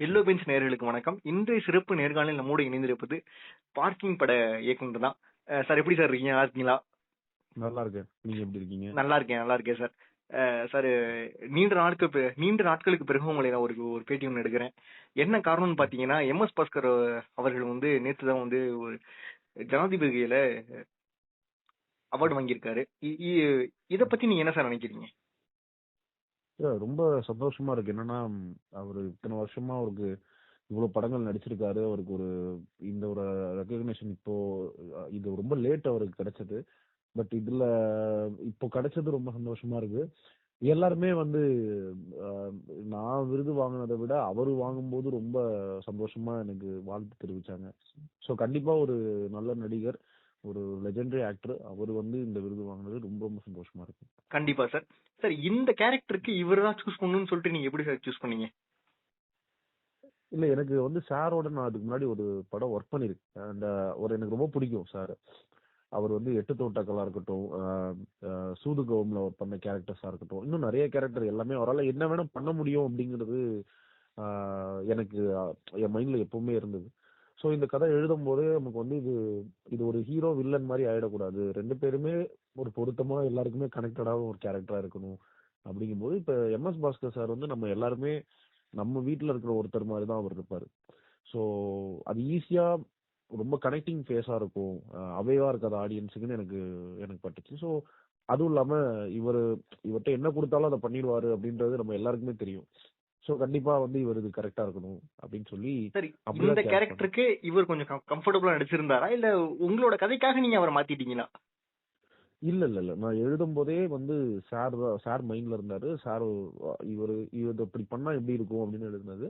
Yellow bench நேயர்களுக்கு வணக்கம். இன்றைய சிறப்பு நேர்காணலில் நம்மோடு இணைந்திருப்பது பார்க்கிங் பட இயக்குனர் தான். சார் எப்படி சார் இருக்கீங்க? நல்லா இருக்கீங்களா? நல்லா இருக்கேன். நீங்க எப்படி இருக்கீங்க? நல்லா இருக்கேன் நல்லா இருக்கேன் சார். சார் நீண்ட நாட்கள் பி- நீண்ட நாட்களுக்கு பிறகு உங்களை நான் ஒரு ஒரு பேட்டி ஒன்று எடுக்கிறேன். என்ன காரணம்னு பார்த்தீங்கன்னா எம்எஸ் பாஸ்கர் அவர்கள் வந்து நேற்று தான் வந்து ஒரு ஜனாதிபதியில அவார்டு வாங்கியிருக்காரு. இத பத்தி நீங்க என்ன சார் நினைக்கிறீங்க? இல்ல, ரொம்ப சந்தோஷமா இருக்கு. என்னன்னா அவரு இத்தனை வருஷமா அவருக்கு இவ்வளவு படங்கள் நடிச்சிருக்காரு. அவருக்கு ஒரு இந்த ஒரு ரெகக்னேஷன் இப்போ இது ரொம்ப லேட் அவருக்கு கிடைச்சது. பட் இதுல இப்போ கிடைச்சது ரொம்ப சந்தோஷமா இருக்கு. எல்லாருமே வந்து நான் விருது வாங்கினதை விட அவரு வாங்கும்போது ரொம்ப சந்தோஷமா எனக்கு வாழ்த்து தெரிவிச்சாங்க. ஸோ கண்டிப்பா ஒரு நல்ல நடிகர். ஒரு லெஜெண்டரி ஆக்டர் அவர் வந்து இந்த விருது வாங்கினது ரொம்ப ரொம்ப சந்தோஷமா இருக்கு. கண்டிப்பா சார் சார் இந்த கேரக்டருக்கு இவர் தான் சூஸ் பண்ணணும்னு சொல்லிட்டு நீங்க எப்படி சார் சூஸ் பண்ணீங்க? இல்ல எனக்கு வந்து சாரோட நான் அதுக்கு முன்னாடி ஒரு படம் ஒர்க் பண்ணிருக்கேன். அந்த ஒரு எனக்கு ரொம்ப பிடிக்கும் சார் அவர் வந்து எட்டு தோட்டங்களா இருக்கட்டும் சூது கவும்ல ஒர்க் பண்ண கேரக்டர்ஸா இருக்கட்டும் இன்னும் நிறைய கேரக்டர் எல்லாமே அவரால் என்ன வேணா பண்ண முடியும் அப்படிங்கிறது எனக்கு என் மைண்ட்ல எப்பவுமே இருந்தது. ஸோ இந்த கதை எழுதும் போதே நமக்கு வந்து இது இது ஒரு ஹீரோ வில்லன் மாதிரி ஆயிடக்கூடாது. ரெண்டு பேருமே ஒரு பொருத்தமா எல்லாருக்குமே கனெக்டடாக ஒரு கேரக்டரா இருக்கணும். அப்படிங்கும்போது இப்போ எம்எஸ் பாஸ்கர் சார் வந்து நம்ம எல்லாருமே நம்ம வீட்டில் இருக்கிற ஒருத்தர் மாதிரி தான் அவர் இருப்பார். ஸோ அது ஈஸியாக ரொம்ப கனெக்டிங் ஃபேஸாக இருக்கும். அஹ் இருக்காது ஆடியன்ஸுக்குன்னு எனக்கு எனக்கு பட்டுச்சு. ஸோ அதுவும் இல்லாமல் இவர் இவர்கிட்ட என்ன கொடுத்தாலும் அதை பண்ணிடுவார் அப்படின்றது நம்ம எல்லாருக்குமே தெரியும். ஸோ கண்டிப்பா வந்து இவர் இது கரெக்டா இருக்கணும் அப்படின்னு சொல்லி சரி இந்த கேரக்டருக்கு இவர் கொஞ்சம் கம்ஃபர்டபுளா நடிச்சிருந்தாரா? இல்ல உங்களோட கதைக்காக நீங்க அவரை மாத்திட்டீங்களா? இல்ல இல்ல இல்ல. நான் எழுதும் போதே வந்து சார் சார் மைண்ட்ல இருந்தாரு. சார் இவர் இவர் இப்படி பண்ணா எப்படி இருக்கும் அப்படின்னு எழுதினது.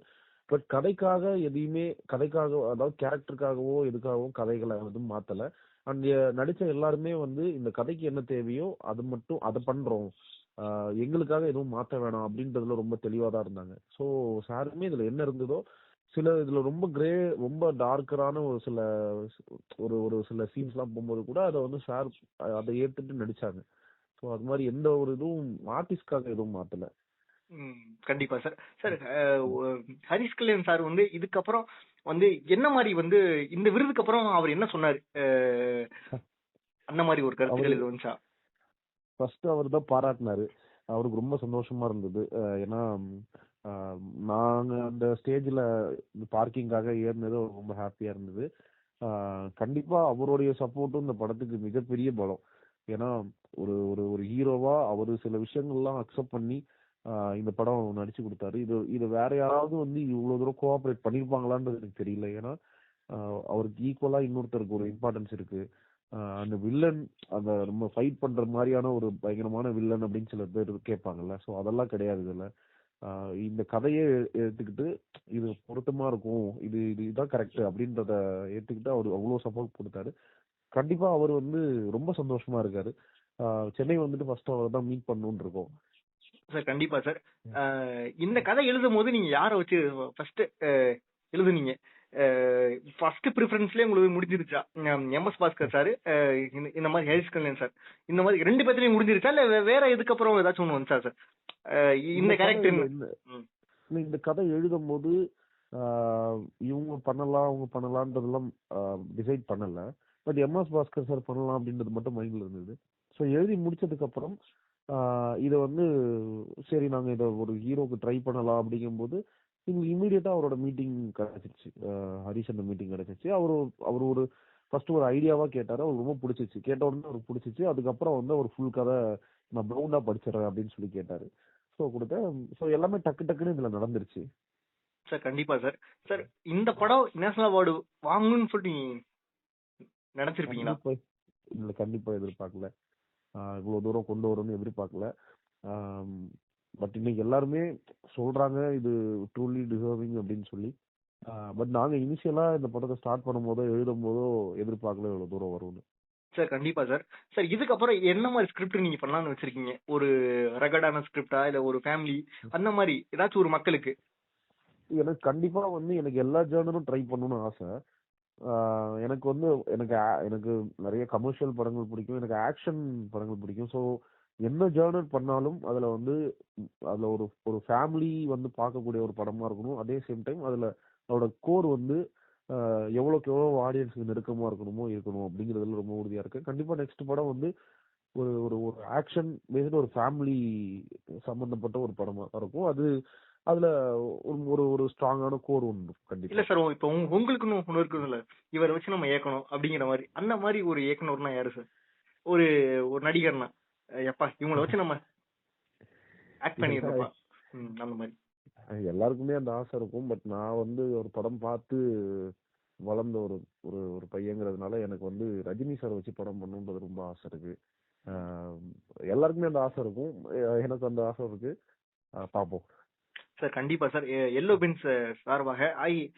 பட் கதைக்காக எதையுமே கதைக்காக அதாவது கேரக்டருக்காகவோ எதுக்காகவோ கதைகளை எதுவும் மாத்தல. அண்ட் நடிச்ச எல்லாருமே வந்து இந்த கதைக்கு என்ன தேவையோ அது மட்டும் அதை பண்றோம். எங்களுக்காக எதுவும் மாத்த வேணாம் அப்படின்றதுல ரொம்ப தெளிவா தான் இருந்தாங்க. ஸோ சாருமே இதுல என்ன இருந்ததோ சில இதுல ரொம்ப கிரே ரொம்ப டார்க்கரான ஒரு சில ஒரு ஒரு சில சீன்ஸ் எல்லாம் போகும்போது கூட அதை வந்து சார் அதை ஏத்துட்டு நடிச்சாங்க. ஸோ அது மாதிரி எந்த ஒரு இதுவும் ஆர்டிஸ்ட்காக எதுவும் மாத்தல. கண்டிப்பா sir sir Harish Kalyan sir வந்து இதுக்கப்புறம் வந்து என்ன மாதிரி வந்து இந்த விருதுக்கு அப்புறம் அவர் என்ன சொன்னாரு? அந்த மாதிரி ஒரு கருத்துக்கள் இது வந்துச்சா? ஃபர்ஸ்ட் அவர் தான் பாராட்டினாரு. அவருக்கு ரொம்ப சந்தோஷமா இருந்தது. ஏன்னா நாங்க அந்த ஸ்டேஜ்ல பார்க்கிங்காக ஏறினது ரொம்ப ஹாப்பியா இருந்தது. கண்டிப்பா அவருடைய சப்போர்ட்டும் இந்த படத்துக்கு மிகப்பெரிய பலம். ஏன்னா ஒரு ஒரு ஒரு ஹீரோவா அவரு சில விஷயங்கள்லாம் அக்செப்ட் பண்ணி இந்த படம் நடிச்சு கொடுத்தாரு. இது இது வேற யாராவது வந்து இவ்வளவு தூரம் கோஆபரேட் பண்ணிருப்பாங்களான்றது எனக்கு தெரியல. ஏன்னா அவருக்கு ஈக்குவலா இன்னொருத்தருக்கு ஒரு இம்பார்ட்டன்ஸ் இருக்கு. அந்த வில்லன் அந்த நம்ம ஃபைட் பண்ற மாதிரியான ஒரு பயங்கரமான வில்லன் அப்படின்னு சில பேர் கேட்பாங்கல்ல. ஸோ அதெல்லாம் கிடையாது இதுல. இந்த கதையை எடுத்துக்கிட்டு இது பொருத்தமா இருக்கும் இது இது இதான் கரெக்ட் அப்படின்றத ஏத்துக்கிட்டு அவர் அவ்வளவு சப்போர்ட் கொடுத்தாரு. கண்டிப்பா அவர் வந்து ரொம்ப சந்தோஷமா இருக்காரு. சென்னை வந்துட்டு ஃபர்ஸ்ட் அவர் தான் மீட் பண்ணணும்னு இருக்கோம். சார் கண்டிப்பா சார். இந்த கதை எழுதும் போது நீங்க யாரை வச்சு ஃபர்ஸ்ட் எழுதுனீங்க? ஃபர்ஸ்ட் ப்ரிஃபரன்ஸ்லயே உங்களுக்கு முடிஞ்சிருச்சா? எம்எஸ் பாஸ்கர் சார் இந்த மாதிரி ஹரிஷ் கல்யாண் சார். இந்த மாதிரி ரெண்டு பேர்த்துலயும் முடிஞ்சிருச்சா? இல்ல வேற எதுக்கப்புறம் ஏதாச்சும் ஒண்ணு வந்துச்சா சார்? இந்த கேரக்டர் இந்த- கதை எழுதும் போது இவங்க பண்ணலாம் அவங்க பண்ணலான்றதெல்லாம் டிசைட் பண்ணல. பட் எம்எஸ் பாஸ்கர் சார் பண்ணலாம் அப்படின்றது மட்டும் மைண்ட்ல இருந்தது. ஸோ எழுதி முடிச்சதுக்கு அப்புறம் இதை வந்து சரி நாங்க இதை ஒரு ஹீரோக்கு ட்ரை பண்ணலாம் அப்படிங்கும்போது எங்களுக்கு இமீடியட்டா அவரோட மீட்டிங் ஹரிஷ் அந்த மீட்டிங் கிடைச்சிருச்சு. அவர் அவர் ஒரு ஃபர்ஸ்ட் ஒரு ஐடியாவா கேட்டாரு. அவருக்கு ரொம்ப பிடிச்சிச்சு கேட்ட உடனே அவருக்கு பிடிச்சிச்சு அதுக்கப்புறம் வந்து ஒரு ஃபுல் கதை நான் ப்ரௌண்டா படிச்சிடறேன் அப்படின்னு சொல்லி கேட்டாரு. ஸோ கொடுத்தேன். ஸோ எல்லாமே டக்கு டக்குன்னு இதுல நடந்துருச்சு. சார் கண்டிப்பா சார். சார் இந்த படம் நேஷனல் அவார்டு வாங்கணும்னு நீங்க நினைச்சிருப்பீங்களா? இல்ல கண்டிப்பா எதிர்பார்க்கல. ஆஹ் இவ்வளவு தூரம் கொண்டு வரும்னு எதிர்பார்க்கல. பட் இன்னைக்கு எல்லாருமே சொல்றாங்க இது ட்ரூலி டிசர்விங் அப்படின்னு சொல்லி. பட் நாங்க இனிஷியலா இந்த படத்தை ஸ்டார்ட் பண்ணும்போதோ எழுதும் போதோ எதிர்பார்க்கல இவ்வளவு தூரம் வரும்னு. சார் கண்டிப்பா சார். சார் இதுக்கப்புறம் என்ன மாதிரி ஸ்கிரிப்ட் நீங்க பண்ணலாம்னு வச்சிருக்கீங்க? ஒரு ரகடான ஸ்கிரிப்டா இல்ல ஒரு ஃபேமிலி அந்த மாதிரி ஏதாச்சும் ஒரு மக்களுக்கு. எனக்கு கண்டிப்பா வந்து எனக்கு எல்லா ஜேர்னலும் ட்ரை பண்ணணும்னு ஆசை. எனக்கு வந்து எனக்கு எனக்கு நிறைய கமர்ஷியல் படங்கள் பிடிக்கும். எனக்கு ஆக்ஷன் படங்கள் பிடிக்கும். ஸோ என்ன ஜேர்னல் பண்ணாலும் அதில் வந்து அதில் ஒரு ஒரு ஃபேமிலி வந்து பார்க்கக்கூடிய ஒரு படமாக இருக்கணும். அதே சேம் டைம் அதில் அதோட கோர் வந்து எவ்வளோக்கு எவ்வளோ ஆடியன்ஸுக்கு நெருக்கமாக இருக்கணுமோ இருக்கணும் அப்படிங்கிறதுல ரொம்ப உறுதியாக இருக்குது கண்டிப்பாக நெக்ஸ்ட் படம் வந்து ஒரு ஒரு ஒரு ஆக்ஷன் பேஸ்டு ஒரு ஃபேமிலி சம்மந்தப்பட்ட ஒரு படமாக இருக்கும். அது அதுல ஒரு ஒரு ஸ்ட்ராங்கான கோர் ஒன்று இருக்கும் இல்ல கண்டிப்பா சார் இப்ப உங்க- உங்களுக்குன்னு ஒண்ணு இருக்குதுல்ல? இவரை வச்சு நம்ம இயக்கணும் அப்படிங்கிற மாதிரி. அந்த மாதிரி ஒரு இயக்குனர்னா யாரு சார் ஒரு ஒரு நடிகர்னா. எப்பா இவங்கள வச்சு நம்ம ஆக்ட் பண்ணிருந்தோம்ப்பா ம், அந்த மாதிரி. எல்லாருக்குமே அந்த ஆசை இருக்கும் பட் நான் வந்து ஒரு படம் பார்த்து வளர்ந்த ஒரு ஒரு ஒரு பையங்கிறதுனால எனக்கு வந்து ரஜினி சார் வச்சு படம் பண்ணணுன்றது ரொம்ப ஆசை இருக்கு. எல்லாருக்குமே அந்த ஆசை இருக்கும். எனக்கு அந்த ஆசை இருக்கு. பார்ப்போம். சார் கண்டிப்பா சார் எல்லோ பென்ஸ் சார்பாக ஐ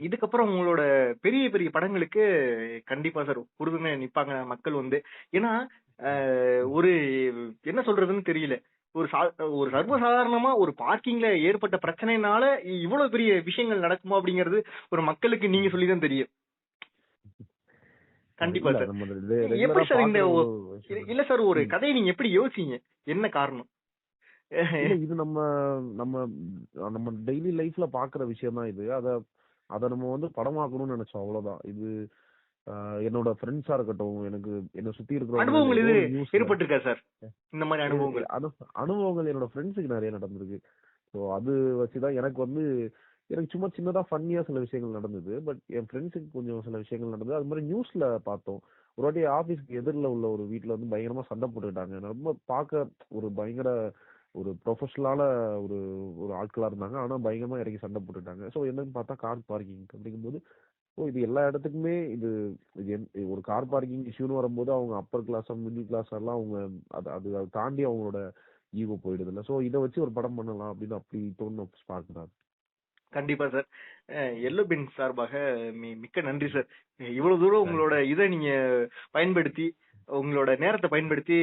இதுக்கப்புறம் உங்களோட பெரிய பெரிய படங்களுக்கு கண்டிப்பா சார் உறுதுணை நிப்பாங்க மக்கள் வந்து. ஏன்னா ஒரு என்ன சொல்றதுன்னு தெரியல. ஒரு சா- ஒரு சர்வசாதாரணமா ஒரு பார்க்கிங்ல ஏற்பட்ட பிரச்சனைனால இவ்வளவு பெரிய விஷயங்கள் நடக்குமா அப்படிங்கிறது ஒரு மக்களுக்கு நீங்க சொல்லிதான் தெரியும். கண்டிப்பா சார் எப்படி சார் இந்த. இல்ல சார் ஒரு. கதையை நீங்க எப்படி யோசிச்சீங்க? என்ன காரணம்? இல்ல இது நம்ம நம்ம நம்ம டெய்லி லைஃப்ல பாக்குற விஷயம் தான் இது. அத அத நம்ம வந்து படமாக்கணும்னு நினைச்சோம் அவ்வளவுதான். இது ஆஹ் என்னோட ஃப்ரெண்ட்ஸா இருக்கட்டும் எனக்கு என்ன சுத்தி இருக்கிற அனுபவங்கள் இது ஏற்பட்டிருக்கா சார்? இந்த மாதிரி அனுபவங்கள். அனுபவங்கள் என்னோட ஃப்ரெண்ட்ஸுக்கு நிறைய நடந்திருக்கு. ஸோ அது வச்சுதான் எனக்கு வந்து எனக்கு சும்மா சின்னதா ஃபன்னியா சில விஷயங்கள் நடந்தது. பட் என் ஃப்ரெண்ட்ஸுக்கு கொஞ்சம் சில விஷயங்கள் நடந்தது. அது மாதிரி நியூஸ்ல பார்த்தோம். ஒரு வாட்டி ஆபீஸ்க்கு எதிரில் உள்ள ஒரு வீட்ல வந்து பயங்கரமா சண்டை போட்டுக்கிட்டாங்க. ரொம்ப பார்க்க ஒரு பயங்கர ஒரு ப்ரொஃபஷனலான ஒரு ஒரு ஆட்களா இருந்தாங்க. ஆனா பயங்கரமா இறங்கி சண்டை போட்டுட்டாங்க. ஸோ என்னன்னு பார்த்தா கார் பார்க்கிங் அப்படிங்கும்போது ஓ இது எல்லா இடத்துக்குமே இது இது ஒரு கார் பார்க்கிங் இஷ்யூன்னு வரும்போது அவங்க அப்பர் கிளாஸ் மிடில் கிளாஸ் எல்லாம் அவங்க அது அது அதை தாண்டி அவங்களோட ஈகோ போயிடுது இல்ல ஸோ இதை வச்சு ஒரு படம் பண்ணலாம் அப்படின்னு அப்படி தோணும் ஸ்பார்க் தான். கண்டிப்பா சார் எல்லோ பின் சார்பாக மிக்க நன்றி சார் இவ்வளவு தூரம் உங்களோட இதை நீங்க பயன்படுத்தி உங்களோட நேரத்தை பயன்படுத்தி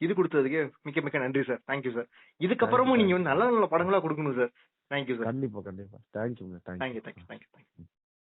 இது கொடுத்ததுக்கு மிக்க மிக்க நன்றி சார் தேங்க்யூ சார் இதுக்கப்புறமும் நீங்க வந்து நல்ல நல்ல படங்களா கொடுக்கணும் சார் தேங்க்யூ சார் கண்டிப்பா கண்டிப்பா. Thank you thank you thank you thank you